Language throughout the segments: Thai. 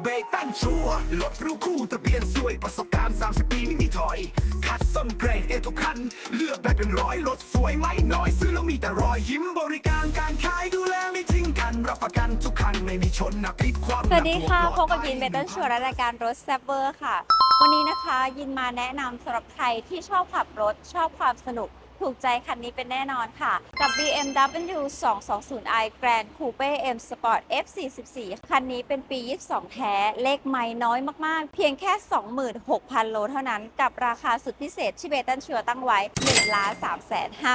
เบรกตั้งชัวรถรู้คู่ทะเบียนสวยประสบการณ์ 30 ปีไม่มีถอย คัดซ่อมเกรดเอทุกคัน เลือกแบบเป็นร้อยรถสวยไม่น้อย ซื้อแล้วมีแต่รอยยิ้มบริการการขายดูแลไม่ทิ้งกันรับประกันทุกคันไม่มีชนนะพลิกความสวัสดีค่ะพบกับยินเบตันชัวร์และรายการรถแซบเบอร์ค่ะ วันนี้นะคะยินมาแนะนำสำหรับใครที่ชอบขับรถชอบความสนุก ถูกใจคันนี้เป็นแน่นอนค่ะ กับ BMW 220i Grand Coupe M Sport F44 คันนี้เป็นปี 22 แท้ เลขไม่น้อยมากๆ เพียงแค่ 26,000 โลเท่านั้น กับราคาสุดพิเศษที่เบตันชัวตั้งไว้1 3 5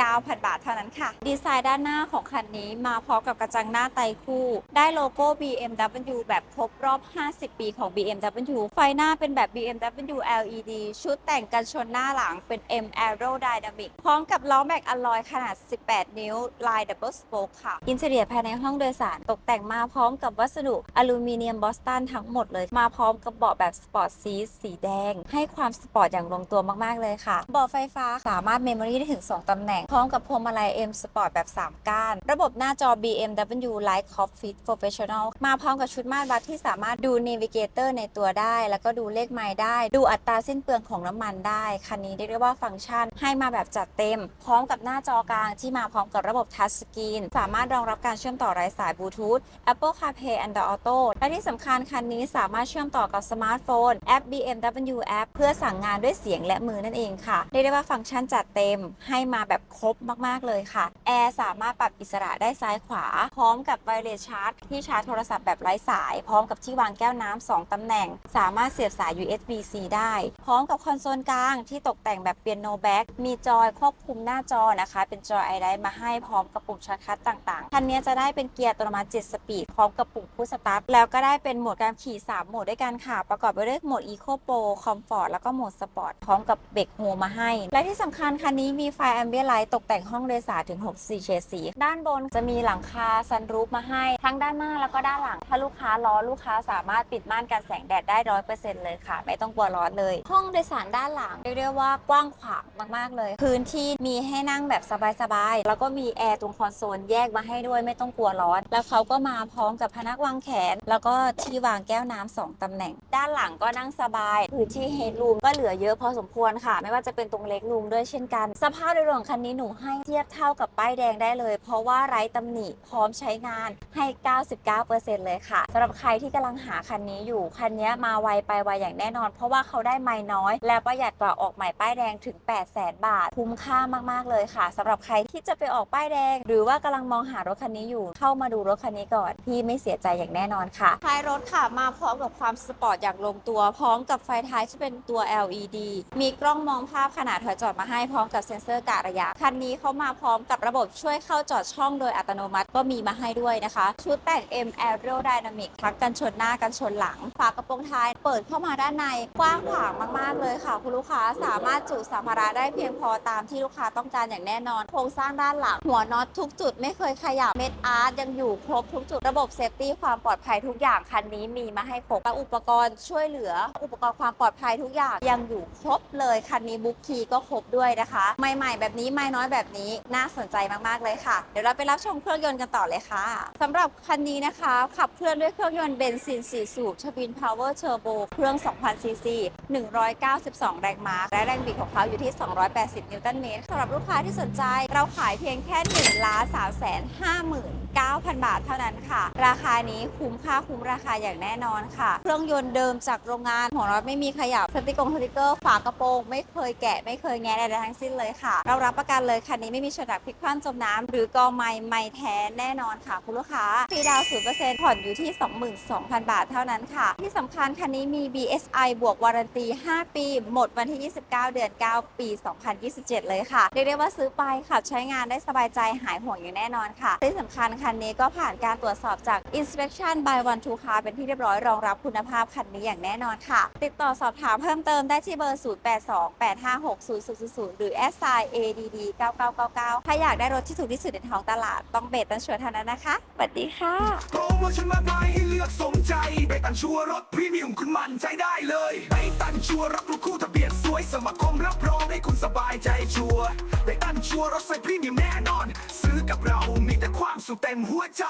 9,000 บาทเท่านั้นค่ะ ดีไซน์ด้านหน้าของคันนี้มาพร้อมกับกระจังหน้าไตคู่ ได้โลโก้ BMW แบบครบรอบ 50 ปีของ BMW ไฟหน้าเป็นแบบ BMW LED ชุดแต่งกันชนหน้าหลังเป็น M Aero Dynamic Aerodynamic พร้อมกับล้อแม็กอลลอยขนาด 18 นิ้ว ลาย Double Spoke ค่ะ อินเทอร์เนียภายในห้องโดยสาร ตกแต่งมาพร้อมกับวัสดุอลูมิเนียมบอสตันทั้งหมดเลย มาพร้อมกับเบาะแบบสปอร์ตซีสีแดง ให้ความสปอร์ตอย่างลงตัวมากๆเลยค่ะ เบาะไฟฟ้าสามารถเมมโมรี่ได้ถึง 2 ตำแหน่ง พร้อมกับพวงมาลัย M Sport แบบ 3 ก้าน ระบบหน้าจอ BMW Light Cockpit Professional มาพร้อมกับชุดมาตรวัดที่สามารถดู Navigator ในตัวได้ แล้วก็ดูเลขไมล์ได้ ดูอัตราสิ้นเปลืองของน้ำมันได้ คันนี้เรียกได้ว่าฟังก์ชันให้มาแบบจัดเต็ม พร้อมกับหน้าจอกลางที่มาพร้อมกับระบบทัชสกรีนสามารถรองรับการเชื่อมต่อไร้สายบลูทูธ Apple CarPlay Android Auto และที่สำคัญคันนี้สามารถเชื่อมต่อกับสมาร์ทโฟนแอป BMW App เพื่อสั่งงานด้วยเสียงและมือนั่นเองค่ะเรียกได้ว่าฟังก์ชันจัดเต็มให้มาแบบครบมากๆเลยค่ะแอร์สามารถปรับอิสระได้ซ้ายขวา พร้อมกับไวเลสชาร์จที่ชาร์จโทรศัพท์แบบไร้สาย พร้อมกับที่วางแก้วน้ำสองตำแหน่ง สามารถเสียบสาย USB-C ได้ พร้อมกับคอนโซลกลางที่ตกแต่งแบบเปียโนแบ็กมีจอยควบคุมหน้าจอนะคะ เป็นจอไอไดมาให้พร้อมกับปุ่มชาร์จคัทต่างๆ คันนี้จะได้เป็นเกียร์อัตโนมัติ 7 สปีด พร้อมกับปุ่มพุชสตาร์ท แล้วก็ได้เป็นโหมดการขี่ 3 โหมดด้วยกันค่ะ ประกอบไปด้วยโหมด Eco Pro Comfort แล้วก็โหมด Sport พร้อมกับเบรกโฮมาให้ และที่สำคัญคันนี้มีไฟ Ambient Light ตกแต่งห้องโดยสารถึง 64 เฉดสี ด้านบนจะมีหลังคาซันรูฟมาให้ ทั้งด้านหน้าแล้วก็ด้านหลัง ถ้าลูกค้าร้อนลูกค้าสามารถปิดม่านกันแสงแดดได้ร้อยเปอร์เซ็นต์เลยค่ะ ไม่ต้องกลัวร้อนเลย ห้องโดยสารด้านหลังเรียกได้ว่ากว้างขวางมากๆเลยพื้นที่มีให้นั่งแบบสบายๆ แล้วก็มีแอร์ตรงคอนโซลแยกมาให้ด้วยไม่ต้องกลัวร้อน แล้วเขาก็มาพร้อมกับพนักวางแขน แล้วก็ที่วางแก้วน้ำสองตำแหน่ง ด้านหลังก็นั่งสบาย พื้นที่เฮดรูมก็เหลือเยอะพอสมควรค่ะ ไม่ว่าจะเป็นตรงเล็กรูมด้วยเช่นกัน สภาพโดยรวมของคันนี้หนูให้เทียบเท่ากับป้ายแดงได้เลย เพราะว่าไร้ตำหนิพร้อมใช้งานให้ 99%เลยค่ะสำหรับใครที่กำลังหาคันนี้อยู่คันนี้มาไวไปไวอย่างแน่นอน เพราะว่าเขาได้ไม่น้อย และประหยัดกว่าออกใหม่ป้ายแดงถึง 8 0 0 0 0 0 บาทคุ้มค่ามากๆเลยค่ะสำหรับใครที่จะไปออกป้ายแดง หรือว่ากำลังมองหารถคันนี้อยู่ เข้ามาดูรถคันนี้ก่อนพี่ไม่เสียใจอย่างแน่นอนค่ะท้ายรถค่ะมาพร้อมกับความสปอร์ตอย่างลงตัว พร้อมกับไฟท้ายที่เป็นตัว LED มีกล้องมองภาพขนาดถอยจอดมาให้พร้อมกับเซ็นเซอร์กะระยะคันนี้เขามาพร้อมกับระบบช่วยเข้าจอดช่องโดยอัตโนมัติก็มีมาให้ด้วยนะคะ ชุดแต่ง M Aerodynamic ทั้งกันชนหน้ากันชนหลัง ฝากระโปรงท้าย เปิดเข้ามาด้านในกว้างขวางมาก ๆ เลยค่ะ คุณลูกค้าสามารถจุสัมภาระได้เพียงพอตามที่ลูกค้าต้องการอย่างแน่นอน โครงสร้างด้านหลัง หัวน็อตทุกจุดไม่เคยขยับเม็ดอาร์ตยังอยู่ครบทุกจุดระบบเซฟตี้ความปลอดภัยทุกอย่างคันนี้มีมาให้ครบและอุปกรณ์ช่วยเหลือ อุปกรณ์ความปลอดภัยทุกอย่างยังอยู่ครบเลยคันนี้บุ๊กคีก็ครบด้วยนะคะใหม่ๆแบบนี้ไม่น้อยแบบนี้น่าสนใจมากๆเลยค่ะ เดี๋ยวเราไปรับชมเครื่องยนต์กันต่อเลยค่ะสำหรับคันนี้นะคะขับเคลื่อนด้วยเครื่องยนต์เบนซิน4สูบทวินพาวเวอร์เทอร์โบเครื่อง 2,000ซีซี192 แรงม้าและแรงบิดของเขาอยู่ที่ 280นิวตันเมตรสำหรับลูกค้าที่สนใจ เราขายเพียงแค่1ล้าน3แสน59,000 บาทเท่านั้นค่ะ ราคานี้คุ้มค่าคุ้มราคาอย่างแน่นอนค่ะ เครื่องยนต์เดิมจากโรงงานหัวน็อตไม่มีขยับสติกงสติกเกอร์ฝากระโปรงไม่เคยแกะไม่เคยแงะใดๆทั้งสิ้นเลยค่ะ เรารับประกันเลยคันนี้ไม่มีฉนักพลิกคว่ำจมน้ำหรือกอไม้ไม่แท้แน่นอนค่ะ คุณลูกค้าฟรีดาวน์0%ผ่อนอยู่ที่ 22,000 บาทเท่านั้นค่ะ ที่สำคัญคันนี้มี BSI บวกวารันตี 5 ปี หมดวันที่ 29 เดือน 9 ปี2027เลยค่ะ เรียกได้ว่าซื้อไปขับใช้งานได้สบายใจหายห่วงอย่างแน่นอนค่ะที่สำคัญคันนี้ก็ผ่านการตรวจสอบจาก Inspection by One to Car เป็นที่เรียบร้อยรองรับคุณภาพคันนี้อย่างแน่นอนค่ะ ติดต่อสอบถามเพิ่มเติมได้ที่เบอร์ 0828560000 หรือ s i ADD 9999 ถ้าอยากได้รถที่ถูกที่สุดในท้องตลาดต้องเบสตันชัวร์เท่านั้นนะคะสวัสดีค่ะโปรโมชั่นมากมายให้เลือกสมใจไปตันชัวร์รถพรีเมียมคุณมั่นใจได้เลยไปตันชัวร์รับรู้คู่ทะเบียนสวยสมัครคมรับรองให้คุณสบายใจชัวร์ไปตันชัวร์รถใส่พรีเมียมแน่นอน ซื้อกับเรามีแต่ความสุขเต็มหัวใจ